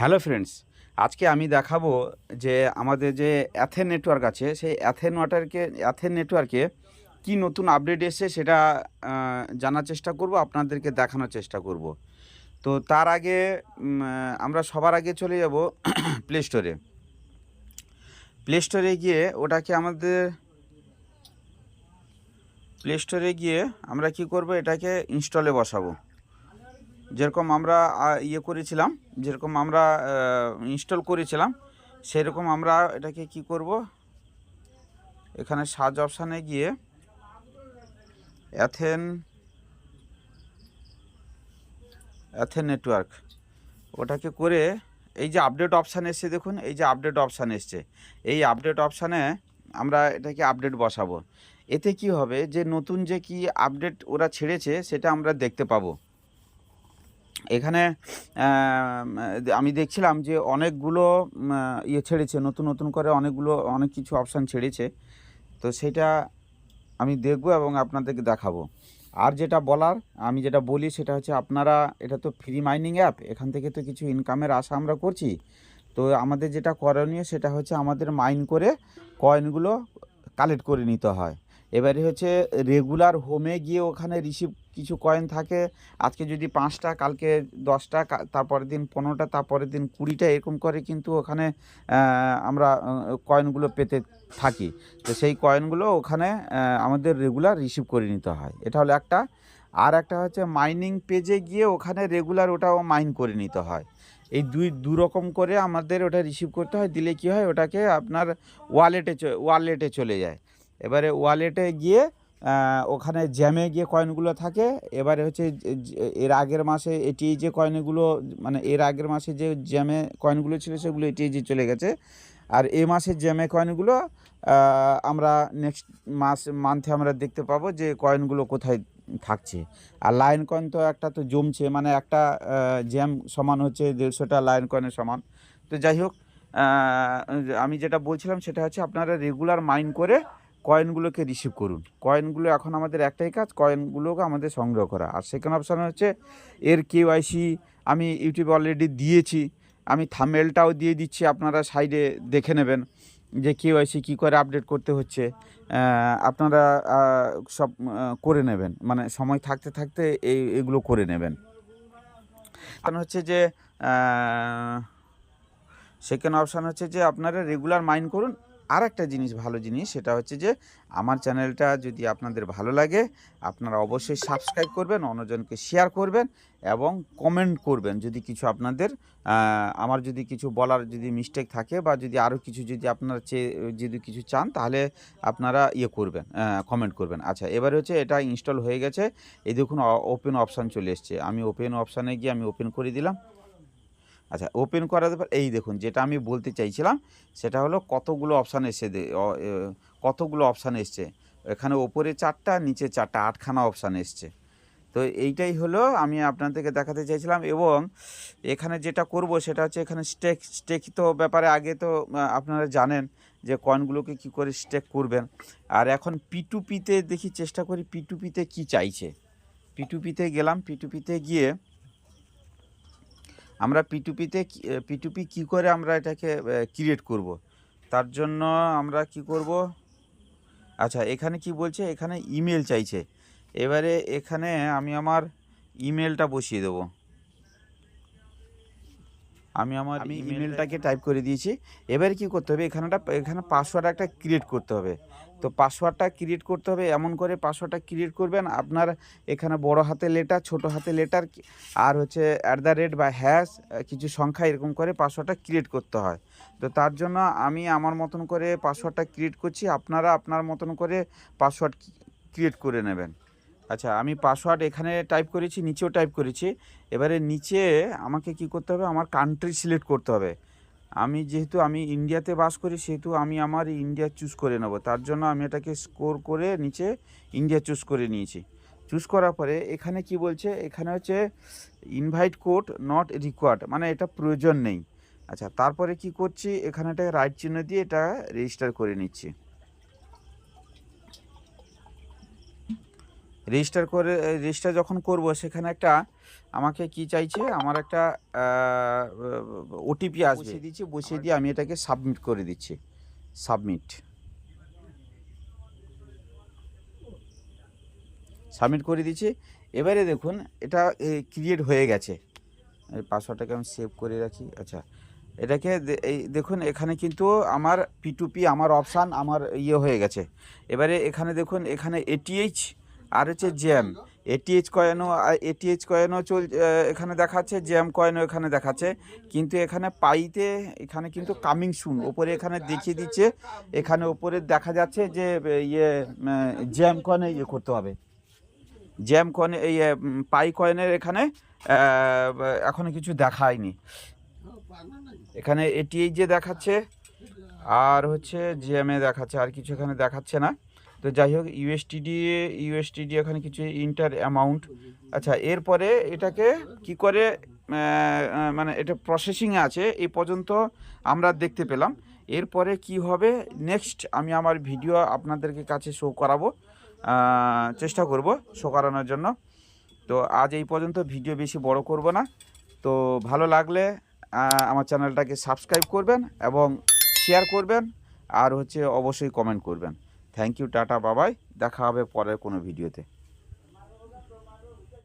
Hello friends, আজকে আমি দেখাবো যে আমাদের যে অ্যাথেন নেটওয়ার্ক আছে, সেই অ্যাথেন ওয়াটারকে অ্যাথেন নেটওয়ার্কে কি নতুন আপডেট এসেছে সেটা জানার চেষ্টা করব, আপনাদেরকে দেখানোর চেষ্টা করব। তো তার আগে আমরা সবার আগে চলে যাব প্লে স্টোরে প্লে স্টোরে গিয়ে ওটাকে আমাদের প্লে স্টোরে গিয়ে আমরা কি করব, এটাকে ইনস্টলে বসাবো। যেরকম আমরা ইয়ে করেছিলাম, যেরকম আমরা ইনস্টল করেছিলাম, সেরকম আমরা এটাকে কি করব? এখানে সার্চ অপশানে গিয়ে অ্যাথেন অ্যাথেন নেটওয়ার্ক, ওটাকে করে এই যে আপডেট অপশান এসছে দেখুন, এই যে আপডেট অপশান এসছে, এই আপডেট অপশানে আমরা এটাকে আপডেট বসাবো। এতে কি হবে? যে নতুন যে কি আপডেট ওরা ছেড়েছে, সেটা আমরা দেখতে পাবো। এখানে, আমি দেখছিলাম যে অনেকগুলো ইয়ে ছেড়েছে, নতুন নতুন করে অনেকগুলো, অনেক কিছু অপশান ছেড়েছে। তো সেটা আমি দেখব এবং আপনাদেরকে দেখাবো। আর যেটা বলার, আমি যেটা বলি সেটা হচ্ছে আপনারা, এটা তো ফ্রি মাইনিং অ্যাপ এখান থেকে তো কিছু ইনকামের আশা আমরা করছি। তো আমাদের যেটা করণীয় সেটা হচ্ছে আমাদের মাইন করে কয়েনগুলো কালেক্ট করে নিতে হয়। এবারে হচ্ছে রেগুলার হোমে গিয়ে ওখানে রিসিভ কিছু কয়েন থাকে। আজকে যদি পাঁচটা, কালকে দশটা তারপরের দিন পনেরোটা, তারপরের দিন কুড়িটা, এরকম করে কিন্তু ওখানে আমরা কয়েনগুলো পেতে থাকি। তো সেই কয়েনগুলো ওখানে আমাদের রেগুলার রিসিভ করে নিতে হয়। এটা হলো একটা। আর একটা হচ্ছে মাইনিং পেজে গিয়ে ওখানে রেগুলার ওটাও মাইন করে নিতে হয়। এই দুই দু রকম করে আমাদের ওটা রিসিভ করতে হয়। দিলে কি হয়? ওটাকে আপনার ওয়ালেটে ওয়ালেটে চলে যায়। এবারে ওয়ালেটে গিয়ে ওখানে জ্যামে গিয়ে কয়েনগুলো থাকে। এবারে হচ্ছে এর আগের মাসে এটি যে কয়েনগুলো মানে এর আগের মাসে যে জ্যামে কয়েনগুলো ছিল সেগুলো এটি যে চলে গেছে। আর এ মাসের জ্যামে কয়েনগুলো আমরা নেক্সট মাস মান্থে আমরা দেখতে পাবো যে কয়েনগুলো কোথায় থাকছে। আর লাইন কয়েন তো একটা তো জমছে মানে একটা জ্যাম সমান হচ্ছে দেড়শোটা লাইন কয়েনের সমান। তো যাই হোক আমি যেটা বলছিলাম সেটা হচ্ছে আপনারা রেগুলার মাইন করে কয়েনগুলোকে রিসিভ করুন। কয়েনগুলো এখন আমাদের একটাই কাজ কয়েনগুলোকে আমাদের সংগ্রহ করা। আর সেকেন্ড অপশান হচ্ছে, এর কেওয়াইসি আমি ইউটিউবে অলরেডি দিয়েছি। আমি থামেলটাও দিয়ে দিচ্ছি, আপনারা সাইডে দেখে নেবেন যে কেওয়াইসি কী করে আপডেট করতে হচ্ছে। আপনারা সব করে নেবেন। মানে সময় থাকতে থাকতে এই, এগুলো করে নেবেন। কারণ হচ্ছে যে সেকেন্ড অপশান হচ্ছে যে আপনারা রেগুলার মাইন্ড করুন। আর একটা জিনিস ভালো জিনিস, সেটা হচ্ছে যে আমার চ্যানেলটা যদি আপনাদের ভালো লাগে, আপনারা অবশ্যই সাবস্ক্রাইব করবেন, অন্যজনকে শেয়ার করবেন এবং কমেন্ট করবেন যদি কিছু আপনাদের আমার যদি কিছু বলার যদি মিস্টেক থাকে বা যদি আরও কিছু যদি আপনারা চেয়ে, যদি কিছু চান, তাহলে আপনারা ইয়ে করবেন কমেন্ট করবেন। আচ্ছা এবারে হচ্ছে এটা ইনস্টল হয়ে গেছে। এই দেখুন ওপেন অপশান চলে এসছে। আমি ওপেন অপশানে গিয়ে আমি ওপেন করে দিলাম। আচ্ছা ওপেন করার পর, এই দেখুন যেটা আমি বলতে চাইছিলাম, সেটা হলো কতগুলো অপশান এসে কতগুলো অপশান এসছে। এখানে ওপরে চারটা, নিচে চারটা, আটখানা অপশান এসছে। তো এইটাই হলো আমি আপনাদেরকে দেখাতে চাইছিলাম এবং এখানে যেটা করব সেটা হচ্ছে এখানে স্টেক স্টেক তো ব্যাপারে আগে তো আপনারা জানেন যে কয়েনগুলোকে কি করে স্টেক করবেন। আর এখন পিটুপিতে দেখি চেষ্টা করি পিটুপিতে কি চাইছে। পিটুপিতে গেলাম পিটুপিতে গিয়ে আমরা পিটুপিতে পিটুপি কি করে আমরা এটাকে ক্রিয়েট করব? তার জন্য আমরা কি করব? আচ্ছা এখানে কি বলছে? এখানে ইমেল চাইছে। এবারে এখানে আমি আমার ইমেলটা বসিয়ে দেবো। আমি আমার আমি ইমেলটাকে টাইপ করে দিয়েছি। এবারে কি করতে হবে? এখানেটা এখানে পাসওয়ার্ড একটা ক্রিয়েট করতে হবে। তো পাসওয়ার্ডটা ক্রিয়েট করতে হবে, এমন করে পাসওয়ার্ডটা ক্রিয়েট করবেন। আপনার এখানে বড় হাতে লেটার ছোট হাতে লেটার আর হচ্ছে অ্যাট দ্য রেট বা হ্যাশ কিছু সংখ্যা এরকম করে পাসওয়ার্ডটা ক্রিয়েট করতে হয়। তো তার জন্য আমি আমার মতন করে পাসওয়ার্ডটা ক্রিয়েট করছি, আপনারা আপনার মতন করে পাসওয়ার্ড ক্রিয়েট করে নেবেন। আচ্ছা আমি পাসওয়ার্ড এখানে টাইপ করেছি, নিচেও টাইপ করেছি। এবারে নিচে আমাকে কি করতে হবে? আমার কান্ট্রি সিলেক্ট করতে হবে। আমি যেহেতু আমি ইন্ডিয়াতে বাস করি, সেহেতু আমি আমার ইন্ডিয়া চুজ করে নেব। তার জন্য আমি এটাকে স্কোর করে নিচে ইন্ডিয়া চুজ করে নিয়েছি। চুজ করার পরে এখানে কি বলছে? এখানে হচ্ছে ইনভাইট কোড নট রিকোয়ার্ড মানে এটা প্রয়োজন নেই। আচ্ছা তারপরে কি করছি? এখানে একটা রাইট চিহ্ন দিয়ে এটা রেজিস্টার করে নিচ্ছি। রেজিস্টার করে রেজিস্টার যখন করব সেখানে একটা আমাকে কি চাইছে? আমার একটা ওটিপি আসবে। বসিয়ে দিচ্ছি বসিয়ে দিয়ে আমি এটাকে সাবমিট করে দিচ্ছি। সাবমিট সাবমিট করে দিচ্ছি। এবারে দেখুন এটা ক্রিয়েট হয়ে গেছে। এই পাসওয়ার্ডটাকে আমি সেভ করে রাখি। আচ্ছা এটাকে এই দেখুন এখানে কিন্তু আমার পি আমার অপশান আমার ইয়ে হয়ে গেছে। এবারে এখানে দেখুন এখানে এটিএইচ আর হচ্ছে জ্যাম। এটিএইচ কয়েনও এটিএইচ কয়েনও চল এখানে দেখাচ্ছে জ্যাম কয়েনও এখানে দেখাচ্ছে। কিন্তু এখানে পাইতে এখানে কিন্তু কামিং সুন ওপরে এখানে দেখিয়ে দিচ্ছে এখানে ওপরে দেখা যাচ্ছে যে ইয়ে জ্যাম কয়েনে ইয়ে করতে হবে। জ্যাম কয়েন উম, পাই কয়েনের এখানে আহ, এখনও কিছু দেখায়নি। এখানে এটিএইচ যে দেখাচ্ছে আর হচ্ছে জিএমএ দেখাচ্ছে আর কিছু এখানে দেখাচ্ছে না। তো যাই হোক ইউএসটিডি ইউএসটিডি এখানে কিছু ইন্টার অ্যামাউন্ট আচ্ছা এরপরে এটাকে কি করে মানে এটা প্রসেসিংয়ে আছে, এই পর্যন্ত আমরা দেখতে পেলাম। এরপরে কি হবে? নেক্সট আমি আমার ভিডিও আপনাদেরকে কাছে শো করাবো চেষ্টা করব শো করানোর জন্য। তো আজ এই পর্যন্ত ভিডিও বেশি বড় করব না। তো ভালো লাগলে আমার চ্যানেলটাকে সাবস্ক্রাইব করবেন এবং শেয়ার করবেন, আর হচ্ছে অবশ্যই কমেন্ট করবেন। থ্যাংক ইউ টাটা বাবাই দেখা হবে পরের কোনো ভিডিওতে